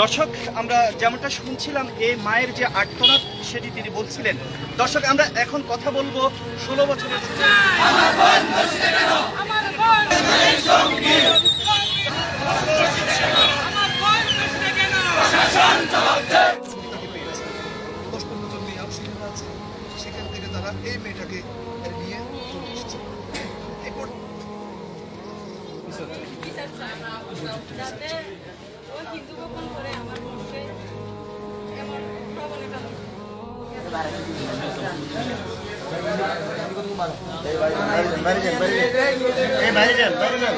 দর্শক আমরা যেমনটা শুনছিলাম এই মায়ের যে আর্তনাদ সেটি তিনি বলছিলেন। দর্শক আমরা এখন কথা বলব ষোলো বছরের সেখান থেকে তারা এই মেয়েটাকে বিচার চাই যাতে ও হিন্দু করে এমন প্রবণতা বাইরে যান বাইরে যান বাইরে যান।